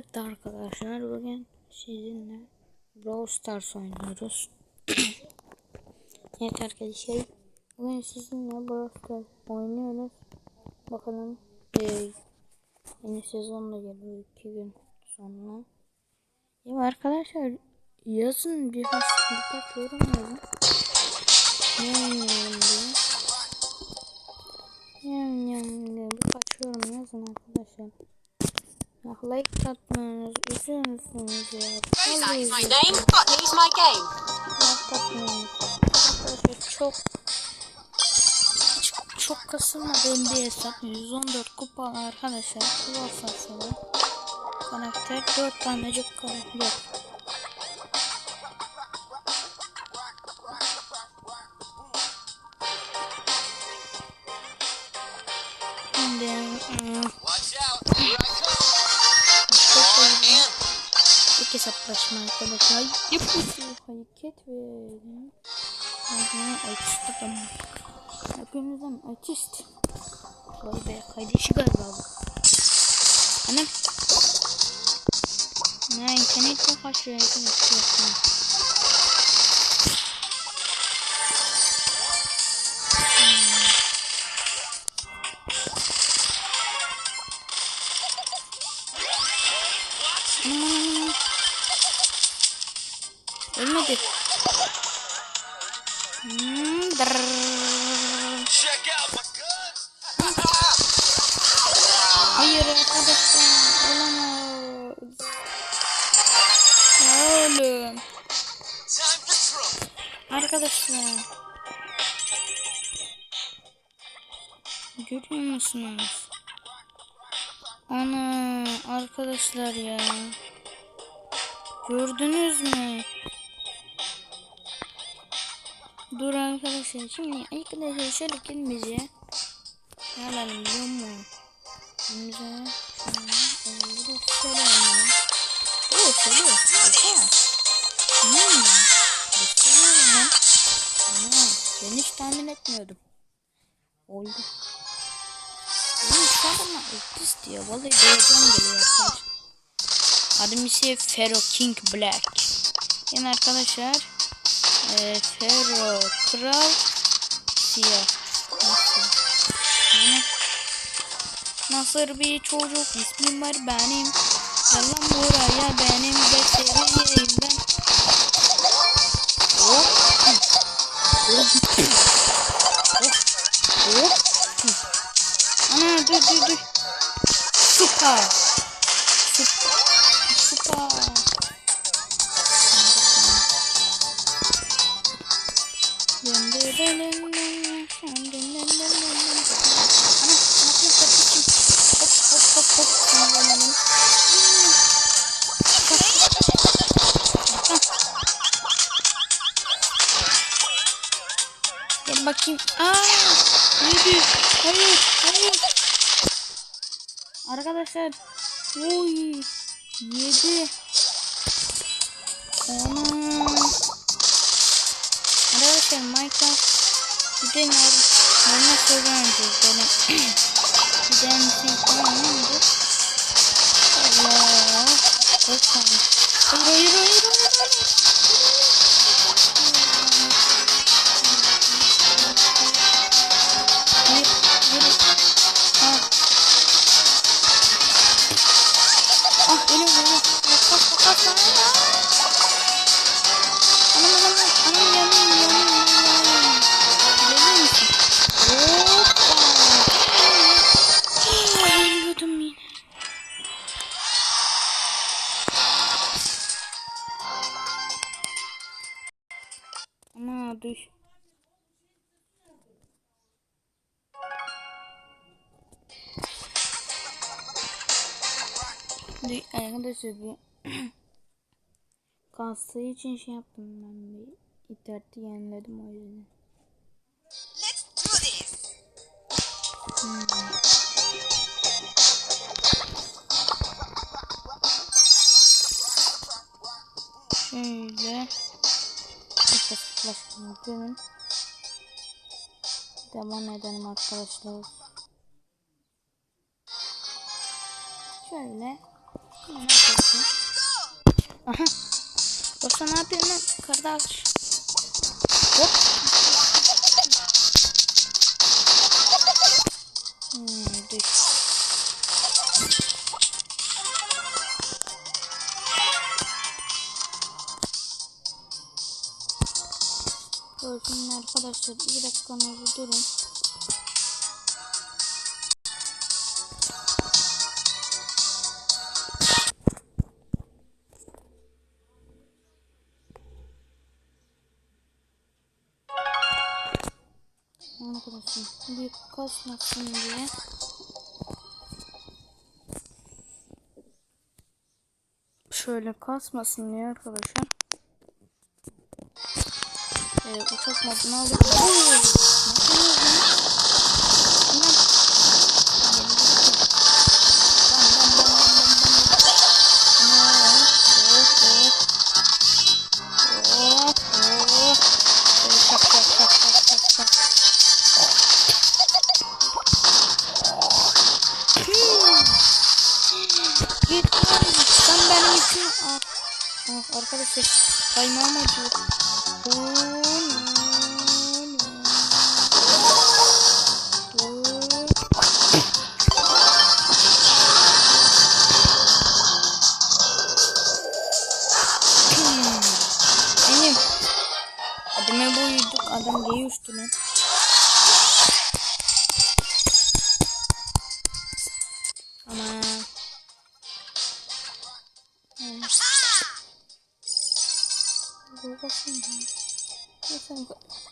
Evet arkadaşlar bugün sizinle Brawl Stars oynuyoruz. evet arkadaşlar bugün sizinle Brawl Stars oynuyoruz. Bakalım ee, yeni sezon da geliyor iki gün sonra. Ya arkadaşlar yazın birkaç, birkaç yorum yazın. Ne oynuyorum diye. Yam yam diye birkaç yorum yazın arkadaşlar. Like atmanız üzülürsünüz ya. Vallahi my name. Botany's my game. Like atmanız. Arkadaşlar çok çok, çok kasılmadığım bir hesap. 114 kupa arkadaşlar. Brawl Stars'ta karakter 4 tanecik karakter Hesaplaşma arkadaşlar. Yapıyorsun hareket ve Hadi artist adam. Hepimizden artist. Vay be kardeşi galiba bu. Anam. Ne internetle kaçıyor arkadaşlar. Anam Ölmedi. Hmm. Hayır arkadaşlar olamaz. Oğlum. Arkadaşlar. Görüyor musunuz? Ana arkadaşlar ya. Gördünüz mü? Dur arkadaşlar şimdi arkadaşlar şöyle kelimizi alalım biliyor musun? Elimize şöyle öyle şöyle alalım. Oo şöyle. Oha. Hmm. Gösteriyorum lan. Ana ben hiç tahmin etmiyordum. Oldu. Oğlum şu adamlar artist ya. Vallahi bayılacağım geliyor arkadaşlar. Adım ise Fero King Black. Yani arkadaşlar e, Fero Kral Siyah. Nasıl? Bir çocuk ismim var benim. Yalan buraya benim de seveyim ben. Hop. Hop. Hop. Hop. Ana dur dur dur. Süper. Gel bakayım. Aa! Neydi? Hayır, hayır. Arkadaşlar. Oy. Yedi. Ana. Arkadaşlar Minecraft bir de normal söylemeyeceğiz. Böyle bir de şey falan neydi? Allah. Çok. Hayır, hayır, hayır, hayır, hayır. Dü- Arkadaşlar bir kastığı için şey yaptım ben bir interneti yeniledim o yüzden. Let's do this. Şöyle bir hesaplaşma yapıyorum. Devam edelim arkadaşlar. Şöyle Aha. Dostum ne yapıyorsun lan? Kardeş. Hop. Hmm, düş. Gördüğün arkadaşlar bir dakikanızı durun. Arkadaşlar büyük kasmasın diye. Şöyle kasmasın diye arkadaşlar. Ee, uçak modunu alıp Git sen benim için al. Ah, arkadaşlar kaymağım acıyor. Oo. Hmm. Benim. Ademe boyuyduk. Adam gay uçtu lan.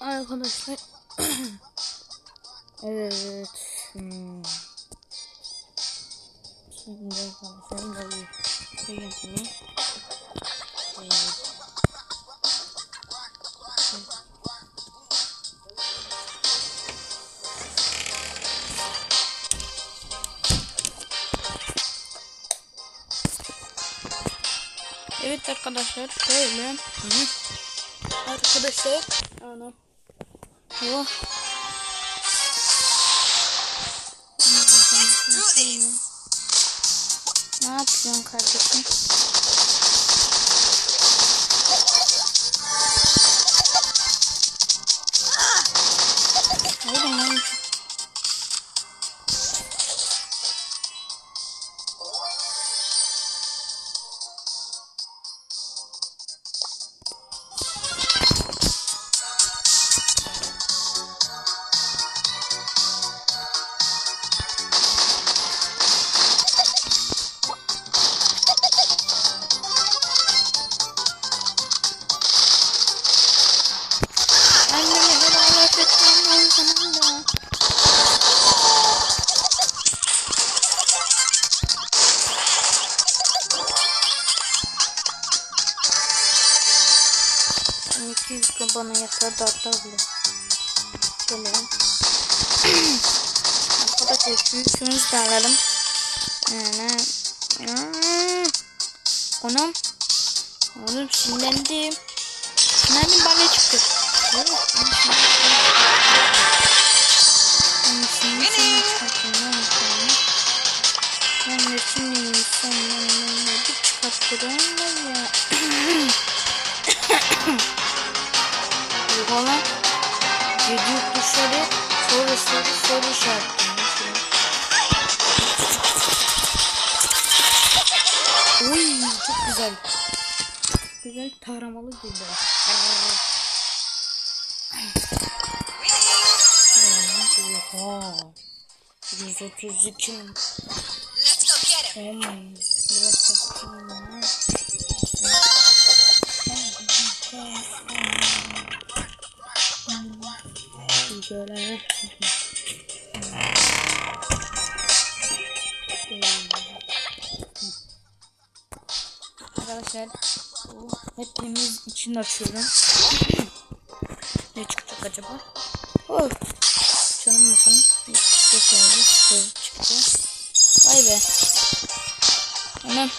Arkadaşlar Evet hmm. Şimdi arkadaşlar da bir sıkıntını Evet Evet arkadaşlar şöyle. Hı -hı. Arkadaşlar. Ana. Oh. Let's do this. Ne yapıyorsun kardeşim? Bana yeter de hatta bile. Şöyle. Arkadaşlar şu üçümüzü de alalım. Hmm. Anam. Oğlum sinirlendim. Nereden bana çıktı? Ben de şimdi insanlarla çıkarttırıyorum ya. Yuvala. Gidiyor dışarı. Soru soru soru işaretliyor. Uy çok güzel. Güzel taramalı güzel. Oha. 132 mi? Let's go get him. Tamam. Biraz saçma ya. Şöyle. Arkadaşlar bu hepimiz için açıyorum. ne çıkacak acaba? Oh. Canım bakalım. Bir çıkacak yani. Şöyle çıktı. Vay be. Hemen.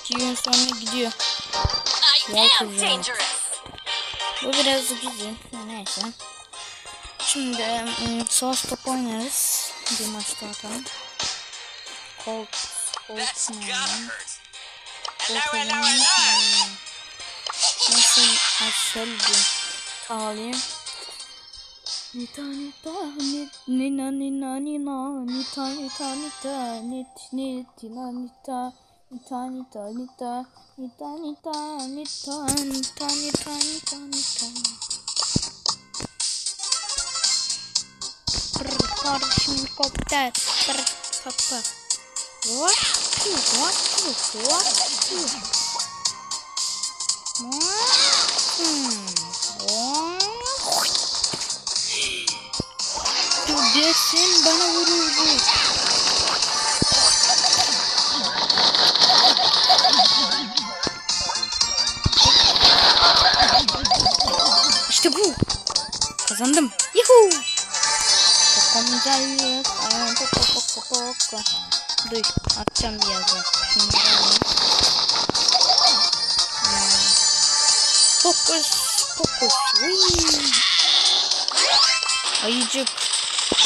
İki gün sonra gidiyor. Jack. dangerous. Bu biraz güzel. Neyse. Şimdi savaş topu oynarız. Bir maç daha atalım. Colt hurt. Hello, hello, Korkma. hello. Nasıl aşağıdı? Ağlayayım. Nita nita nit nina nina nina nita nita nita nit nit nina nita nita nita nita nita nita nita nita nita nita nita kardeşim helikopter. Kapı. What? What? What? Hmm. What? Desin bana vurur bu. İşte bu. Kazandım. Yuhuu. Kokomayacağız. Ayağım pok pok pok pok pok. Dur atacağım bir yazı. Şimdi. Fokus, fokus. Ayıcık.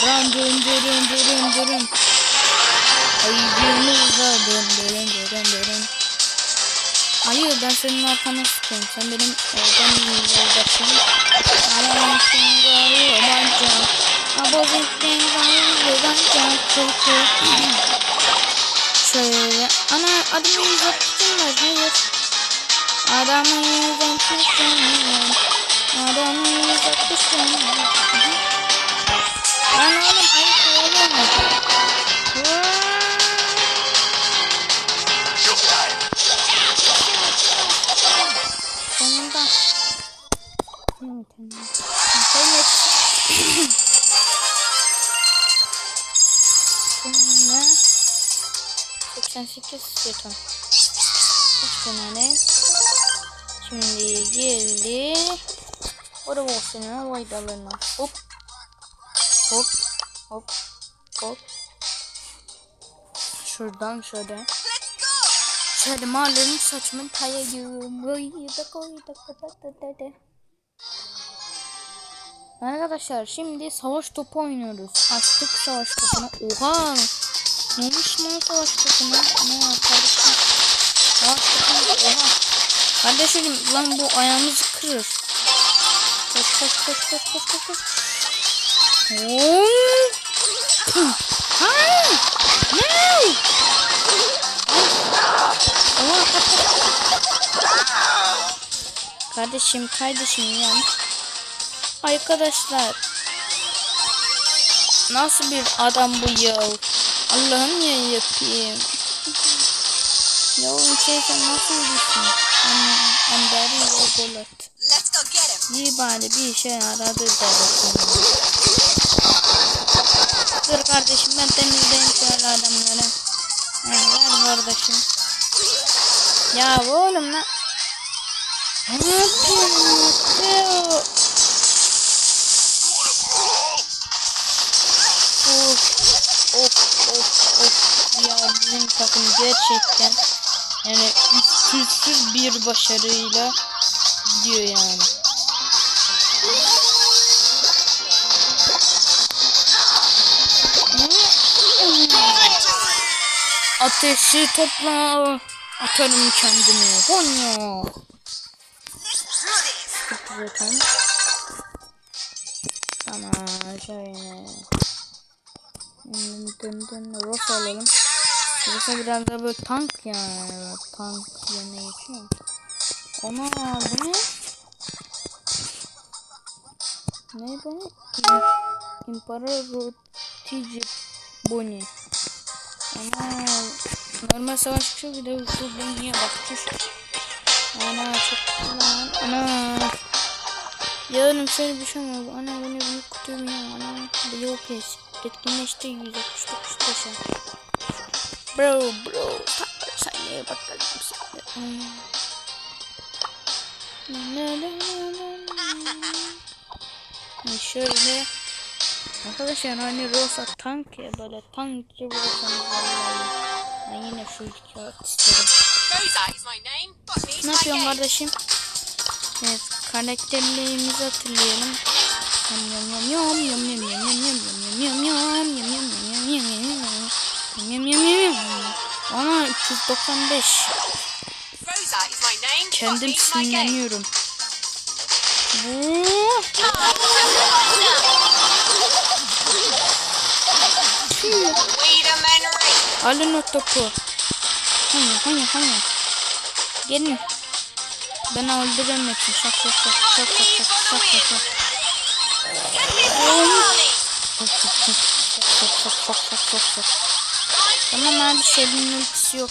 Ran dön dön dön dön. Ayıcığımızla dön dön dön dön. Hayır ben senin arkana sıkıyorum. Sen benim oradan olacaksın. Alamışsın gayrı banca. Abozikten aboneliklerinizi buradan gerçekten şöyle ana adımı uzattım da hayır. Adamı uzatmışım adamı uzatmışım ben oğlum hayır söylemiyorum Sonunda. Evet, evet. 88 jeton. Hiç fena değil. Şimdi geldi. Orada olsun vaydalarına. Hop. Hop. Hop. Hop. Şuradan şöyle. Şöyle mahallenin saçımı tayayım. Arkadaşlar şimdi savaş topu oynuyoruz. Açtık savaş topunu. Oha! Ne olmuş lan savaş topuna? Ne kardeşim? Savaş topuna oha! Kardeşim lan bu ayağımızı kırır. Koş koş koş koş koş koş koş. Oo! Ha! No! Oha! Kardeşim kardeşim ya. Arkadaşlar. Nasıl bir adam bu ya? Allah'ım ya yapayım. ya oğlum şey sen nasıl birisin? Andari ve Bolat. İyi bari bir işe yaradı da. Dur kardeşim ben temizleyeyim şöyle adamları. Ha, ver kardeşim. Ya oğlum lan. Ne yapıyorsun? Bizim takım gerçekten yani üstünsüz bir başarıyla gidiyor yani. Ateşi topla. Atarım kendimi. Konya. Zaten. Tamam şöyle. Dın dın. Rosa alalım. Rosa biraz da böyle tank yani. Tank yerine geçiyor. Ona bu ne? Ne bu? İmparator Tici Boni. Ana normal savaşçı bir de bu Boni'ye bakmış. Ana çok lan. Ana. Yarın seni bir şey olmaz. Ana bu ne büyük kutum ya. Ana Blue Pass. Etkinleşti 169 taşı. Bro bro. Sen neye bakalım. Yani şöyle Arkadaşlar hani Rosa tank ya böyle tank gibi vallahi. Ben yine şu kağıt istedim. Rosa is my name. But me is Ne yapıyorsun kardeşim? Evet karakterlerimizi hatırlayalım. Yam yam yam yam yam yam yam yam yam yam yam yam yam yam yam yam yam yam yam yam yam yam Ama 395. Rosa is my name. but Kendim sinirleniyorum. Bu alın o topu. Hani hani hani. Gelin. Ben öldürürüm hepsini. Şak şak şak şak şak şak şak şak. Şak şak şak şak şak şak şak şak şak. Tamam abi Shelly'nin ultisi yok.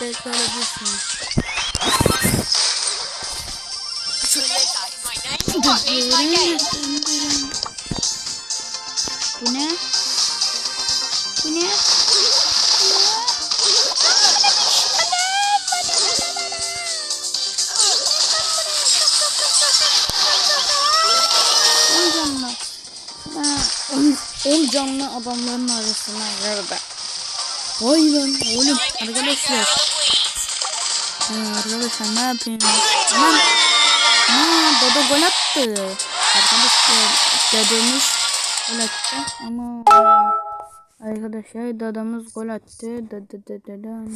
Belki ölebilirsin. Bu ne? Bu ne? On canlı adamların arasına girdi. Vay lan oğlum arkadaşlar. arkadaşlar ne yapıyorsunuz? Lan. Ha Dodo gol attı. Arkadaşlar dedemiz gol attı ama arkadaşlar dadamız gol attı. Dada dada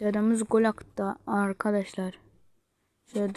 Dadamız gol attı arkadaşlar. Şöyle